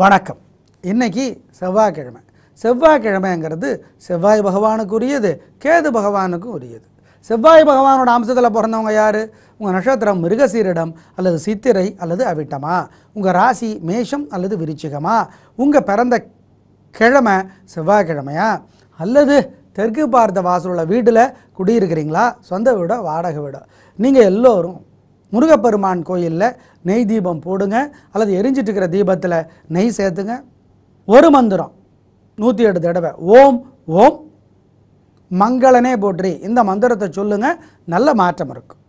வணக்கம். இன்னைக்கு செவ்வாய்க்கிழமை. செவ்வாய்க்கிழமைங்கிறது செவ்வாய் பகவானுக்கு உரியது கேது பகவானுக்கும் உரியது செவ்வாய் பகவானோட அம்சத்தில் பிறந்தவங்க யார்? உங்கள் நட்சத்திரம் மிருகசீரிடம் அல்லது சித்திரை அல்லது அவிட்டமா? உங்கள் ராசி மேஷம் அல்லது விருச்சிகமா? உங்கள் பிறந்த கிழமை செவ்வாய்க்கிழமையா? அல்லது தெற்கு பார்த்த வாசலுள்ள வீட்டில் குடியிருக்கிறீங்களா? சொந்த வீடோ வாடகை வீடோ? நீங்கள் எல்லோரும் முருகப்பெருமான் கோயிலில் நெய் தீபம் போடுங்க அல்லது எரிஞ்சிட்டு இருக்கிற தீபத்தில் நெய் சேர்த்துங்க. ஒரு மந்திரம் நூற்றி எட்டு தடவை ஓம் ஓம் மங்களனே போற்றி. இந்த மந்திரத்தை சொல்லுங்கள் நல்ல மாற்றம் இருக்கும்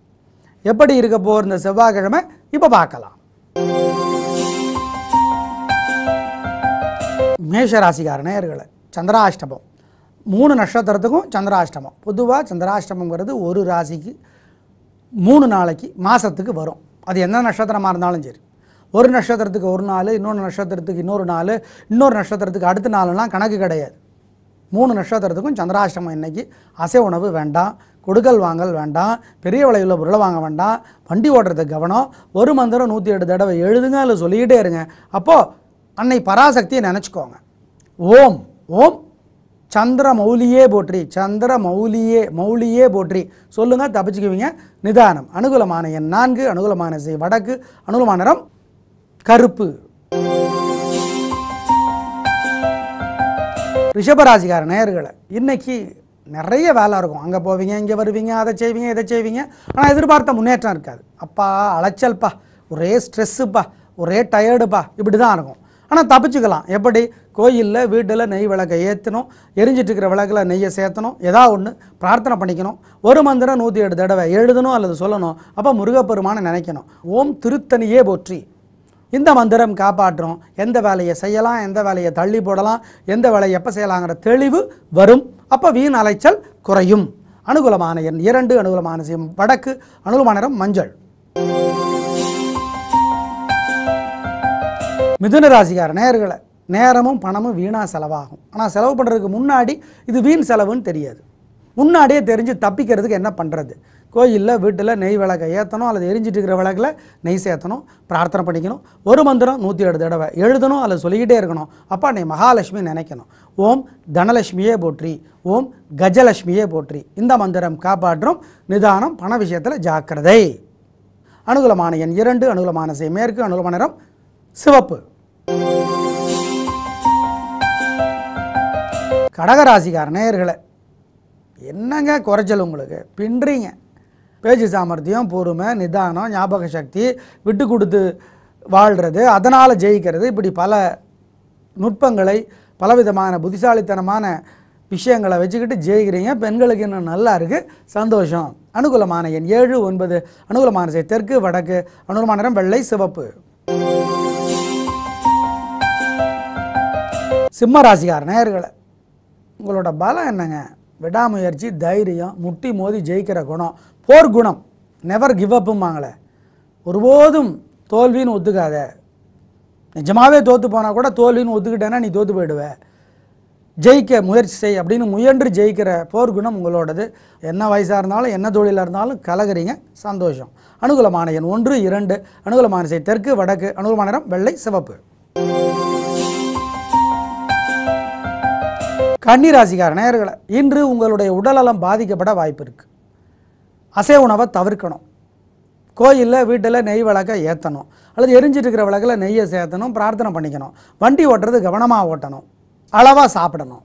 எப்படி இருக்க போகிற இந்த செவ்வாய்க்கிழமை? இப்போ பார்க்கலாம். மேஷராசிக்கார நேயர்களை சந்திராஷ்டமம். மூணு நட்சத்திரத்துக்கும் சந்திராஷ்டமம். பொதுவாக சந்திராஷ்டமங்கிறது ஒரு ராசிக்கு மூணு நாளைக்கு மாதத்துக்கு வரும். அது எந்த நட்சத்திரமாக இருந்தாலும் சரி. ஒரு நட்சத்திரத்துக்கு ஒரு நாள் இன்னொரு நட்சத்திரத்துக்கு இன்னொரு நாள் இன்னொரு நட்சத்திரத்துக்கு அடுத்த நாள்லாம் கணக்கு கிடையாது. மூணு நட்சத்திரத்துக்கும் சந்திராஷ்டமம் இன்னைக்கு. அசை உணவு வேண்டாம் கொடுக்கல் வாங்கல் வேண்டாம் பெரிய விலையில் பொருளை வாங்க வேண்டாம் வண்டி ஓட்டுறதுக்கு கவனம் ஒரு மந்திரம் நூற்றி எட்டு தடவை எழுதுங்க இல்லை சொல்லிக்கிட்டே இருங்க. அப்போது அன்னை பராசக்தியை நினச்சிக்கோங்க. ஓம் ஓம் சந்திர மௌலியே போற்றி சந்திர மௌலியே மௌலியே போற்றி. சொல்லுங்க தப்பிச்சுக்குவீங்க. நிதானம். அனுகூலமான எண் நான்கு அனுகூலமான செய் வடக்கு அனுகூலமான நிறம் கருப்பு. ரிஷபராசிகார நேயர்களை இன்னைக்கு நிறைய வேலை இருக்கும். அங்கே போவீங்க இங்கே வருவீங்க அதை செய்வீங்க இதை செய்வீங்க. ஆனால் எதிர்பார்த்த முன்னேற்றம் இருக்காது. அப்பா அலைச்சல்ப்பா ஒரே ஸ்ட்ரெஸ்ஸுப்பா ஒரே டயர்டுப்பா இப்படி தான் இருக்கும். ஆனால் தப்பிச்சுக்கலாம். எப்படி? கோயிலில் வீட்டில் நெய் விளக்கை ஏற்றணும் எரிஞ்சிட்டு இருக்கிற விளக்கில் நெய்யை சேர்த்தணும். ஏதா ஒன்று பிரார்த்தனை பண்ணிக்கணும். ஒரு மந்திரம் நூற்றி எட்டு தடவை எழுதணும் அல்லது சொல்லணும். அப்போ முருகப்பெருமானை நினைக்கணும். ஓம் திருத்தணியே போற்றி. இந்த மந்திரம் காப்பாற்றும் எந்த வேலையை செய்யலாம்? எந்த வேலையை தள்ளி போடலாம்? எந்த வேலையை எப்போ செய்யலாங்கிற தெளிவு வரும். அப்போ வீண் அலைச்சல் குறையும். அனுகூலமான எண் இரண்டு அனுகூலமான வடக்கு அனுகூலமான மஞ்சள். மிதுன ராசிக்கார நேர்களை நேரமும் பணமும் வீணாக செலவாகும். ஆனால் செலவு பண்ணுறதுக்கு முன்னாடி இது வீண் செலவுன்னு தெரியாது. முன்னாடியே தெரிஞ்சு தப்பிக்கிறதுக்கு என்ன பண்ணுறது கோயிலில் வீட்டில் நெய் விளக்கை ஏற்றணும் அல்லது எரிஞ்சிட்டு இருக்கிற விளக்கில் நெய் சேர்த்தணும் பிரார்த்தனை பண்ணிக்கணும். ஒரு மந்திரம் நூற்றி ஏழு தடவை எழுதணும் அல்லது சொல்லிக்கிட்டே இருக்கணும். அப்போ அன்னை மகாலட்சுமி நினைக்கணும். ஓம் தனலட்சுமியே போற்றி ஓம் கஜலட்சுமியே போற்றி. இந்த மந்திரம் காப்பாற்றும் நிதானம் பண விஷயத்தில் ஜாக்கிரதை. அனுகூலமான எண் இரண்டு அனுகூலமான செய் மேற்கு அனுகூலமான நிறம் சிவப்பு. கடகராசிக்கார நேயர்களை என்னங்க குறைச்சல் உங்களுக்கு? பின்றீங்க. பேச்சு சாமர்த்தியம் பொறுமை நிதானம் ஞாபக சக்தி விட்டு கொடுத்து வாழ்கிறது அதனால் ஜெயிக்கிறது இப்படி பல நுட்பங்களை பலவிதமான புத்திசாலித்தனமான விஷயங்களை வச்சுக்கிட்டு ஜெயிக்கிறீங்க. பெண்களுக்கு இன்னும் நல்லா இருக்குது சந்தோஷம். அனுகூலமான எண் ஏழு ஒன்பது. அனுகூலமான செய் தெற்கு வடக்கு. அனுகூலமான நிறம் வெள்ளை சிவப்பு. சிம்ம ராசிக்கார நேயர்களை உங்களோட பலம் என்னங்க? விடாமுயற்சி தைரியம் முட்டி மோதி ஜெயிக்கிற குணம். போர் குணம். நெவர் கிவ் அப்பும்பாங்களே ஒருபோதும் தோல்வின்னு ஒத்துக்காத. நிஜமாகவே தோற்று போனால் கூட தோல்வின்னு ஒத்துக்கிட்டேன்னா நீ தோற்று போயிடுவ. ஜெயிக்க முயற்சி செய் அப்படின்னு முயன்று ஜெயிக்கிற போர் குணம் உங்களோடது. என்ன வயசாக இருந்தாலும் என்ன தொழிலாக இருந்தாலும் கலகிறீங்க. சந்தோஷம். அனுகூலமான எண் ஒன்று இரண்டு. அனுகூலமான செய் தெற்கு வடக்கு. அனுகூலமான நிறம் வெள்ளை சிவப்பு. கன்னிராசிக்கார நேர்களை இன்று உங்களுடைய உடல்நலம் பாதிக்கப்பட வாய்ப்பு இருக்குது அசை உணவை தவிர்க்கணும். கோயிலில் வீட்டில் நெய் விளக்கை ஏற்றணும் அல்லது எரிஞ்சிட்டு இருக்கிற விளக்கில் நெய்யை சேர்த்தணும் பிரார்த்தனை பண்ணிக்கணும். வண்டி ஓட்டுறது கவனமாக ஓட்டணும். அளவாக சாப்பிடணும்.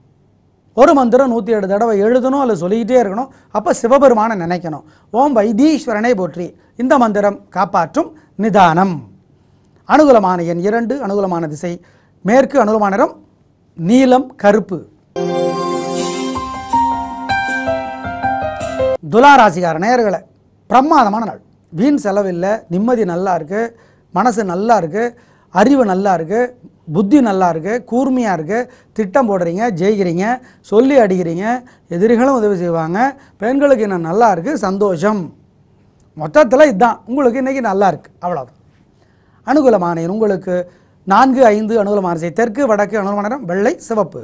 ஒரு மந்திரம் நூற்றி ஏழு தடவை எழுதணும் அல்லது சொல்லிக்கிட்டே இருக்கணும். அப்போ சிவபெருமானை நினைக்கணும். ஓம் வைத்தீஸ்வரனை போற்றி இந்த மந்திரம் காப்பாற்றும் நிதானம். அனுகூலமான எண் இரண்டு அனுகூலமான திசை. மேற்கு அனுகூலமான நிறம் நீலம் கருப்பு. துலா ராசிக்கார பிரமாதமான நாள். வீண் செலவில்லை நிம்மதி நல்லா இருக்குது மனசு நல்லா இருக்குது அறிவு நல்லா இருக்குது புத்தி நல்லா இருக்குது கூர்மையாக இருக்குது திட்டம் போடுறீங்க ஜெயிக்கிறீங்க சொல்லி அடிக்கிறீங்க எதிரிகளும் உதவி செய்வாங்க பெண்களுக்கு இன்னும் நல்லா இருக்குது சந்தோஷம். மொத்தத்தில் இதுதான். உங்களுக்கு இன்றைக்கி நல்லா இருக்குது அவ்வளோதான் அனுகூலமான உங்களுக்கு. நான்கு ஐந்து அனுகூலமான செய் தெற்கு வடக்கு அனுகூலமான மாநிலம் வெள்ளை சிவப்பு.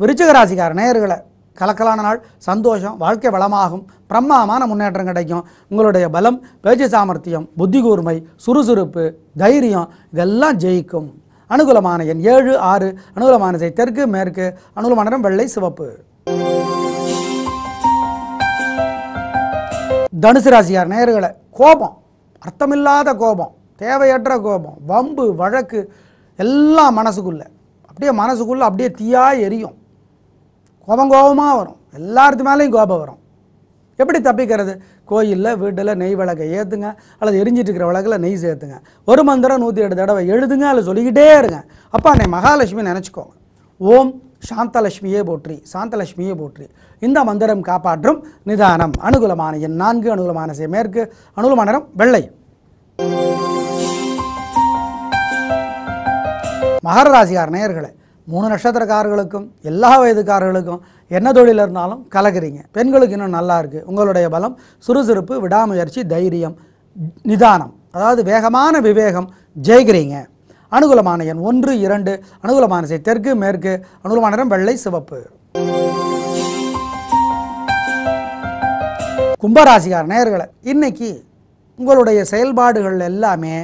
விருச்சிக ராசிக்கார நேயர்களை கலக்கலான நாள் சந்தோஷம் வாழ்க்கை வளமாகும் பிரம்மாமான முன்னேற்றம் கிடைக்கும். உங்களுடைய பலம் பேச்சு சாமர்த்தியம் புத்தி கூர்மை சுறுசுறுப்பு தைரியம் இதெல்லாம் ஜெயிக்கும். அனுகூலமான எண் ஏழு ஆறு அனுகூலமான திசை தெற்கு மேற்கு அனுகூலமான நிறம் வெள்ளை சிவப்பு. தனுசு ராசியார் நேர்களை கோபம் அர்த்தமில்லாத கோபம் தேவையற்ற கோபம் வம்பு வழக்கு எல்லாம் மனசுக்குள்ள. அப்படியே மனசுக்குள்ள அப்படியே தீயா எரியும். கோபம் கோபமாக வரும். எல்லாத்து மேலேயும் கோபம் வரும். எப்படி தப்பிக்கிறது? கோயிலில் வீட்டில் நெய் விளக்கை ஏற்றுங்க அல்லது எரிஞ்சிட்டு இருக்கிற விளக்கில் நெய் சேர்த்துங்க. ஒரு மந்திரம் நூற்றி எட்டு தடவை எழுதுங்க அதில் சொல்லிக்கிட்டே இருங்க. அப்பா அன்னை மகாலட்சுமி நினச்சிக்கோங்க. ஓம் சாந்தலட்சுமியே போற்றி சாந்தலட்சுமியே போற்றி. இந்த மந்திரம் காப்பாற்றும் நிதானம். அனுகூலமான எண் நான்கு அனுகூலமான சே மேற்கு அனுகூலமான நிறம் வெள்ளை. மகர ராசியார் நேயர்களே மூணு நட்சத்திரக்காரர்களுக்கும் எல்லா வயதுக்காரர்களுக்கும் என்ன தொழில் இருந்தாலும் கலக்கிறீங்க. பெண்களுக்கு இன்னும் நல்லா இருக்குது உங்களுடைய பலம் சுறுசுறுப்பு விடாமுயற்சி தைரியம் நிதானம். அதாவது வேகமான விவேகம் ஜெயிக்கிறீங்க. அனுகூலமான எண் ஒன்று இரண்டு அனுகூலமான செய் தெற்கு மேற்கு அனுகூலமான நிறம் வெள்ளை சிவப்பு. கும்பராசிகார் நேயர்களை இன்னைக்கு உங்களுடைய செயல்பாடுகள் எல்லாமே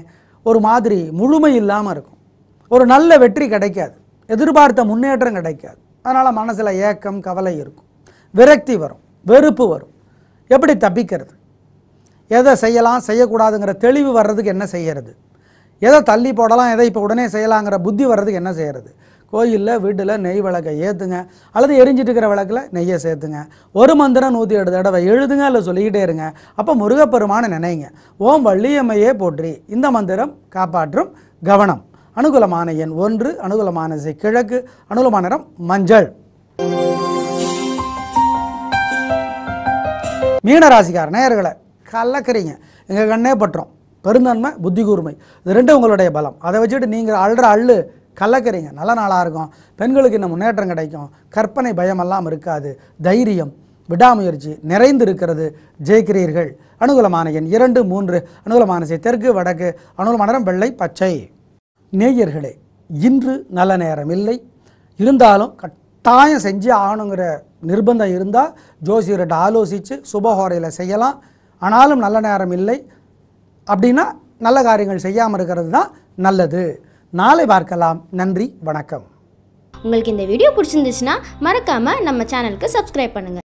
ஒரு மாதிரி முழுமை இல்லாமல் இருக்கும். ஒரு நல்ல வெற்றி கிடைக்காது. எதிர்பார்த்த முன்னேற்றம் கிடைக்காது. அதனால் மனசில் ஏக்கம் கவலை இருக்கும். விரக்தி வரும். வெறுப்பு வரும். எப்படி தப்பிக்கிறது? எதை செய்யலாம் செய்யக்கூடாதுங்கிற தெளிவு வர்றதுக்கு என்ன செய்கிறது எதை தள்ளி போடலாம் எதை இப்போ உடனே செய்யலாங்கிற புத்தி வர்றதுக்கு என்ன செய்கிறது கோயிலில் வீட்டில் நெய் விளக்கை ஏற்றுங்க அல்லது எரிஞ்சிட்டு இருக்கிற விளக்கில் நெய்யை சேர்த்துங்க. ஒரு மந்திரம் நூற்றி எட்டு தடவை எழுதுங்க இல்லை சொல்லிக்கிட்டே இருங்க. அப்போ முருகப்பெருமானை நினைங்க. ஓம் வள்ளியம்மையே போற்றி. இந்த மந்திரம் காப்பாற்றும் கவனம். அனுகூலமான எண் ஒன்று அனுகூலமான திசை கிழக்கு அனுகூலமான நிறம் மஞ்சள். மீனராசிக்கார நேயர்களை கலக்கிறீங்க. எங்கள் கண்ணே பட்டுரும் பெருந்தன்மை புத்தி கூர்மை. இது ரெண்டும் உங்களுடைய பலம். அதை வச்சுட்டு நீங்கள் அழுற அள்ளு கலக்கிறீங்க. நல்ல நாளாக இருக்கும். பெண்களுக்கு இன்னும் முன்னேற்றம் கிடைக்கும். கற்பனை பயமெல்லாம் இருக்காது. தைரியம் விடாமுயற்சி நிறைந்து இருக்கிறது ஜெயிக்கிறீர்கள். அனுகூலமான எண் இரண்டு மூன்று. அனுகூலமான தெற்கு வடக்கு. அனுகூலமான வெள்ளை பச்சை. நேயர்களே இன்று நல்ல நேரம் இல்லை. இருந்தாலும் கட்டாயம் செஞ்சு ஆகணுங்கிற நிர்பந்தம் இருந்தால் ஜோசியர்கிட்ட ஆலோசித்து சுபஹோரையில் செய்யலாம். ஆனாலும் நல்ல நேரம் இல்லை. அப்படின்னா நல்ல காரியங்கள் செய்யாமல் இருக்கிறது தான் நல்லது. நாளை பார்க்கலாம். நன்றி. வணக்கம். உங்களுக்கு இந்த வீடியோ பிடிச்சிருந்துச்சுன்னா மறக்காமல் நம்ம சேனலுக்கு சப்ஸ்கிரைப் பண்ணுங்கள்